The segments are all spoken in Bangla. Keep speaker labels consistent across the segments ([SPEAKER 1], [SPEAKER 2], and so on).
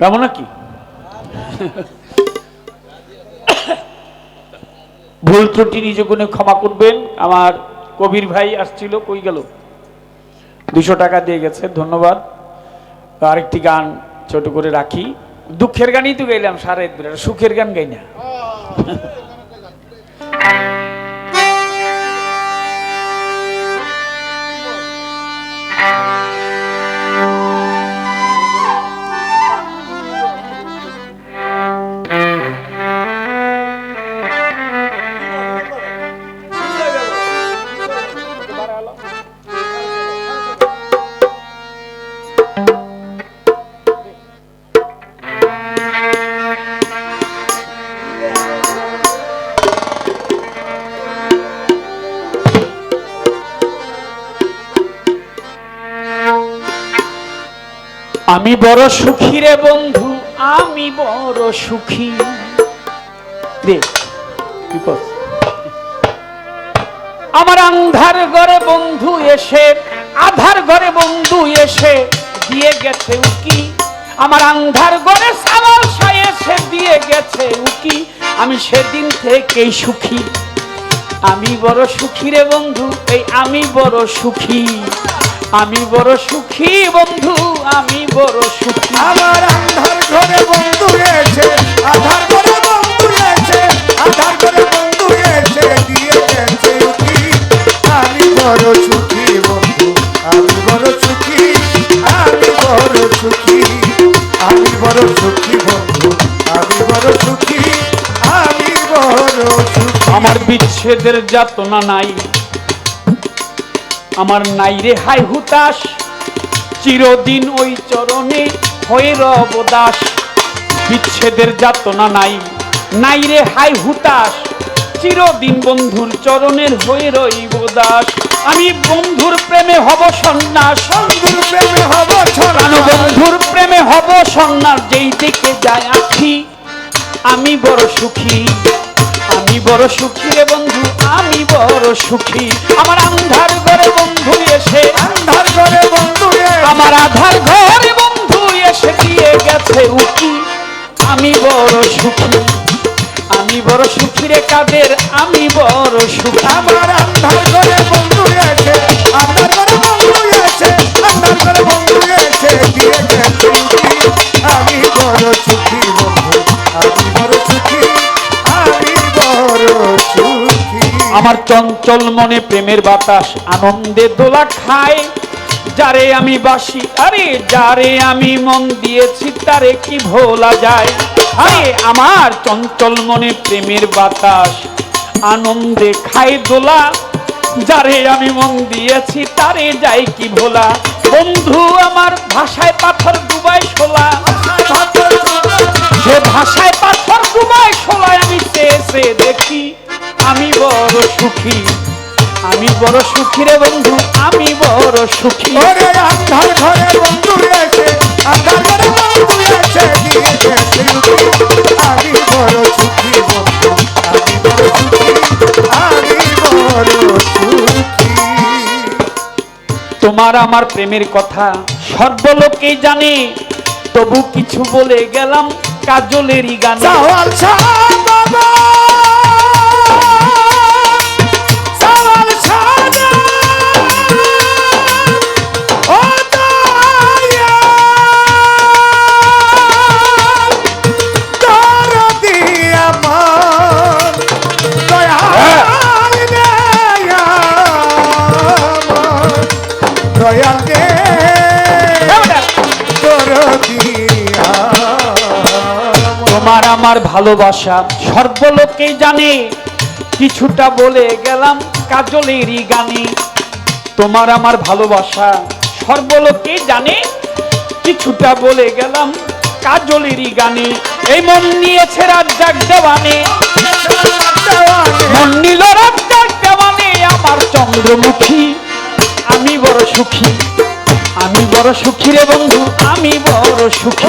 [SPEAKER 1] রামো নাকি ভুল ত্রুটি নিজ গুণে ক্ষমা করবেন। আমার কবির ভাই আসছিল, কই গেল? দুশো টাকা দিয়ে গেছে, ধন্যবাদ। আরেকটি গান ছোট করে রাখি। দুঃখের গানই তো গাইলাম সারা সুখের গান গাই না। আমি বড় সুখী রে বন্ধু, আমি বড় সুখী। বিপদ। আমার আন্ধার ঘরে বন্ধু এসে, আধার ঘরে বন্ধু এসে দিয়ে গেছে উকি। আমার আন্ধার ঘরে সাবাল এসে দিয়ে গেছে উকি। আমি সেদিন থেকেই সুখী। আমি বড় সুখী রে বন্ধু, এই আমি বড় সুখী। আমি বড় সুখী বন্ধু আমি বড় সুখী।
[SPEAKER 2] আমার আন্ধার ঘরে বন্ধু এসে আধার ঘরে বন্ধু এসে আধার ঘরে বন্ধু এসে দিয়ে গেছে আমি বড় সুখী বন্ধু আমি বড় সুখী আমি বড় সুখী আমি বড় সুখী বন্ধু আমি বড় সুখী আমি বড় সুখী।
[SPEAKER 1] আমার বিচ্ছেদের যাতনা নাই। আমার নাই রে হাই হুতাশ। চিরদিন ওই চরণে হয়ে রব দাস। বিচ্ছেদের যাতনা নাই নাই রে হাই হুতাশ। চিরদিন বন্ধুর চরণের হয়ে রইব দাস। আমি বন্ধুর প্রেমে হব সন্ন্যাস।
[SPEAKER 2] বন্ধুর প্রেমে হব ছড়ানো
[SPEAKER 1] বন্ধুর প্রেমে হব সন্ন্যাস। যেই দিকে যায় আখি আমি বড় সুখী। আমি বড় সুখী রে বন্ধু আমি বড় সুখী। আমার আন্ধার আমি বড় সুখী।
[SPEAKER 2] আমার আন্ধার ঘরে বন্ধু এসে আন্ধার ঘরে বন্ধু এসে আন্ধার ঘরে বন্ধু এসে দিয়ে আমি বড় সুখী বন্ধু আমি বড় সুখী আমি বড় সুখী।
[SPEAKER 1] আমার চঞ্চল মনে প্রেমের বাতাস আনন্দে দোলা খায়। যারে আমি বাসি আরে যারে আমি মন দিয়েছি তারে কি ভোলা যায়? আরে আমার চঞ্চল মনে প্রেমের বাতাস আনন্দে খায় দোলা। যারে আমি মন দিয়েছি, তারে যাই কি ভোলা। বন্ধু, আমার ভাষায় পাথর ডুবাই শোলা। সে ভাষায় পাথর ডুবাই শোলায় আমি চেয়ে চেয়ে দেখি। আমি বড় সুখী, আমি বড় সুখী রে বন্ধু, আমি বড় সুখী।
[SPEAKER 2] ঘরে বন্ধু ঘরে বন্ধু এসে
[SPEAKER 1] তোমার আমার প্রেমের কথা সর্বলোকেই জানে তবু কিছু বলে গেলাম কাজলেরই গানে।
[SPEAKER 2] আমার
[SPEAKER 1] ভালোবাসা সর্বলোকেই জানে। কিছুটা বলে গেলাম কাজলেরই গানে। তোমার আমার ভালোবাসা সর্বলোকে জানে। কিছুটা বলে গেলাম কাজলেরই গানে। এই মন নিয়েছে রাজ্জাক দেওয়ানে মন নিল রাজ্জাক দেওয়ানে আমার চন্দ্রমুখী। আমি বড় সুখী, আমি বড় সুখী রে বন্ধু, আমি বড় সুখী।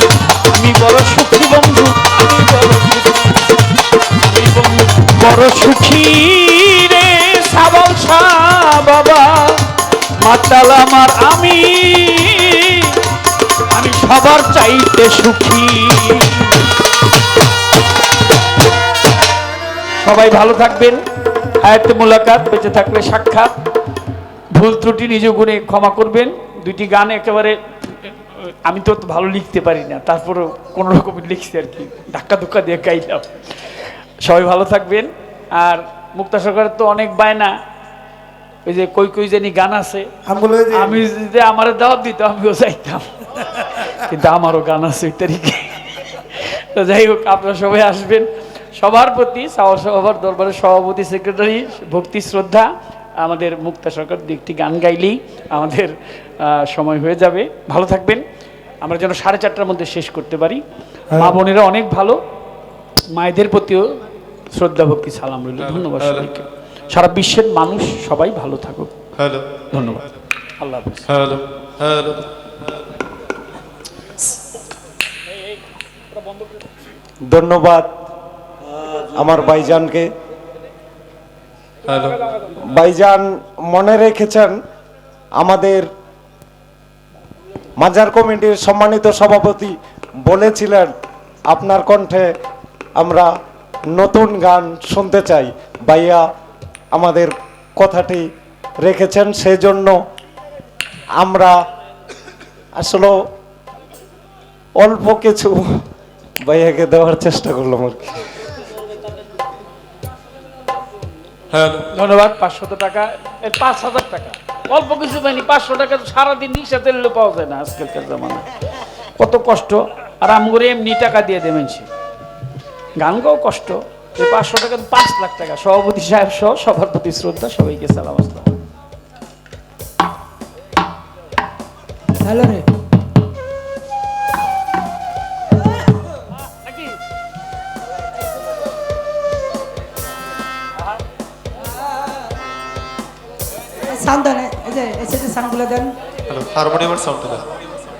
[SPEAKER 2] আরও সুখী রে সাবল বাবা। মাতাল আমার আমি আমি সবার চাইতে সুখী।
[SPEAKER 1] সবাই ভালো থাকবেন। আয়ত্তে মোলাকাত, বেঁচে থাকলে সাক্ষাৎ। ভুল ত্রুটি নিজ গুণে ক্ষমা করবেন। দুইটি গান একেবারে, আমি তো ভালো লিখতে পারি না, তারপরও কোনোরকম লিখছি আর কি। ধাক্কা ধুক্কা দিয়ে গাইলাম। সবাই ভালো থাকবেন। আর মুক্তা সরকারের তো অনেক বায়না ওই যে কই কই জানি গান আছে।
[SPEAKER 2] আমি
[SPEAKER 1] যদি আমার দাওয়াত দিত আমিও চাইতাম কিন্তু আমারও গান আছে ওই তারিখে। তো যাই হোক আপনারা সবাই আসবেন। সবার প্রতি সভার দরবারের সভাপতি সেক্রেটারি ভক্তি শ্রদ্ধা। আমাদের মুক্তা সরকার দু একটি গান গাইলেই আমাদের সময় হয়ে যাবে। ভালো থাকবেন। আমরা যেন সাড়ে চারটার মধ্যে শেষ করতে পারি। মা বোনেরা অনেক ভালো। মায়েদের প্রতিও শ্রদ্ধা ভক্তি সালাম রইল। ধন্যবাদ সবাইকে। সারা বিশ্বের মানুষ সবাই ভালো থাকুক।
[SPEAKER 3] হ্যালো।
[SPEAKER 1] ধন্যবাদ। আল্লাহ
[SPEAKER 3] হ্যালো হ্যালো।
[SPEAKER 4] ধন্যবাদ আমার ভাইজানকে। ভাইজান মনে রেখেছেন আমাদের মাজার কমিটির সম্মানিত সভাপতি বলেছিলেন আপনার কণ্ঠে আমরা নতুন গান শুনতে চাই। ভাইয়া আমাদের কথাটি রেখেছেন সেজন্য আমরা আসলে অল্প কিছু ভাইয়াকে দেওয়ার চেষ্টা করলাম আর কি।
[SPEAKER 3] হ্যালো
[SPEAKER 1] ধন্যবাদ পাঁচশত টাকা। এই পাঁচ হাজার টাকা। অল্প কিছু পাইনি পাঁচশো টাকা তো সারাদিন রিক্সা তেল পাওয়া যায় না আজকালকার জামানা কত কষ্ট। আর আমগরে এমনি টাকা দিয়ে দেবেন সে। গান গাও কষ্ট। এই পাঁচশো টাকা তো পাঁচ লাখ টাকা। সভাপতি সাহেব সহ সবার প্রতি শ্রদ্ধা সবাইকে সালাম আসলাম
[SPEAKER 5] হ্যালো রে। সাউন্ড দেন এই যে এই সাউন্ডগুলো দেন।
[SPEAKER 3] হ্যালো হারমোনিয়ামের সাউন্ড দেন।